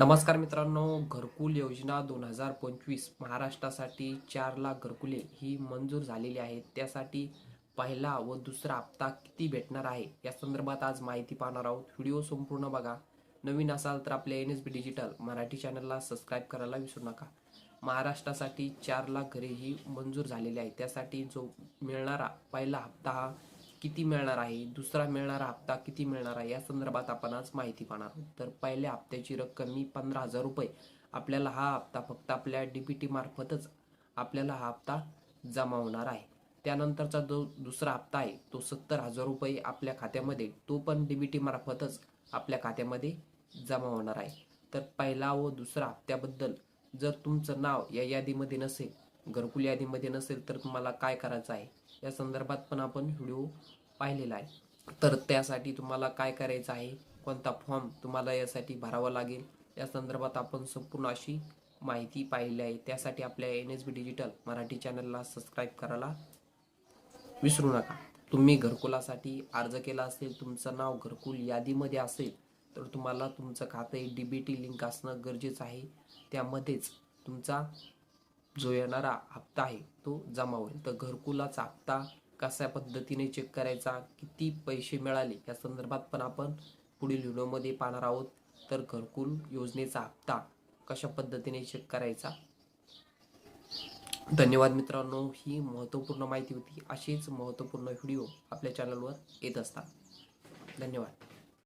नमस्कार मित्रांनो घरकुल योजना दोन हजार पंचवीस महाराष्ट्रासाठी चार लाख घरकुले ही मंजूर झालेली आहेत. त्यासाठी पहिला व दुसरा हप्ता किती भेटणार आहे? या संदर्भात आज माहिती पाहणार आहोत. व्हिडिओ संपूर्ण बघा. नवीन असाल तर आपल्या N S B digital Marathi चॅनलला सबस्क्राईब करायला विसरू नका. महाराष्ट्रासाठी चार लाख घरे ही मंजूर झालेली आहे त्यासाठी जो मिळणारा पहिला हप्ता हा किती मिळणार आहे? दुसरा मिळणारा हप्ता किती मिळणार आहे? या संदर्भात आपण आज माहिती पाहणार आहोत. तर पहिल्या हप्त्याची रक्कम ही पंधरा हजार रुपये. आपल्याला हा हप्ता फक्त आपल्या डीबीटी मार्फतच आपल्याला हा हप्ता जमा होणार आहे. त्यानंतरचा जो दुसरा हप्ता आहे तो सत्तर हजार रुपये आपल्या खात्यामध्ये तो पण डीबीटी मार्फतच आपल्या खात्यामध्ये जमा होणार आहे. तर पहिला व दुसरा हप्त्याबद्दल जर तुमचं नाव या यादीमध्ये नसेल घरकुल यादीमध्ये नसेल तर तुम्हाला काय करायचं आहे? या संदर्भात पण आपण व्हिडिओ पाहिलेला आहे. तर त्यासाठी तुम्हाला काय करायचं आहे? कोणता फॉर्म तुम्हाला यासाठी भरावा लागेल? या संदर्भात आपण संपूर्ण अशी माहिती पाहिली आहे. त्यासाठी आपल्या N S B digital Marathi चॅनलला सबस्क्राईब करायला विसरू नका. तुम्ही घरकुलासाठी अर्ज केला असेल तुमचं नाव घरकुल यादीमध्ये असेल तर तुम्हाला तुमचं खातं डी बी टी लिंक असणं गरजेचं आहे. त्यामध्येच तुमचा जो येणारा हप्ता आहे तो जमा होईल. तर घरकुलाचा हप्ता कशा पद्धतीने चेक करायचा किती पैसे मिळाले या संदर्भात पण आपण पुढील व्हिडिओमध्ये पाहणार आहोत. तर घरकुल योजनेचा हप्ता कशा पद्धतीने चेक करायचा? धन्यवाद मित्रांनो. ही महत्त्वपूर्ण माहिती होती. अशीच महत्त्वपूर्ण व्हिडिओ आपल्या चॅनलवर येत असतात. धन्यवाद.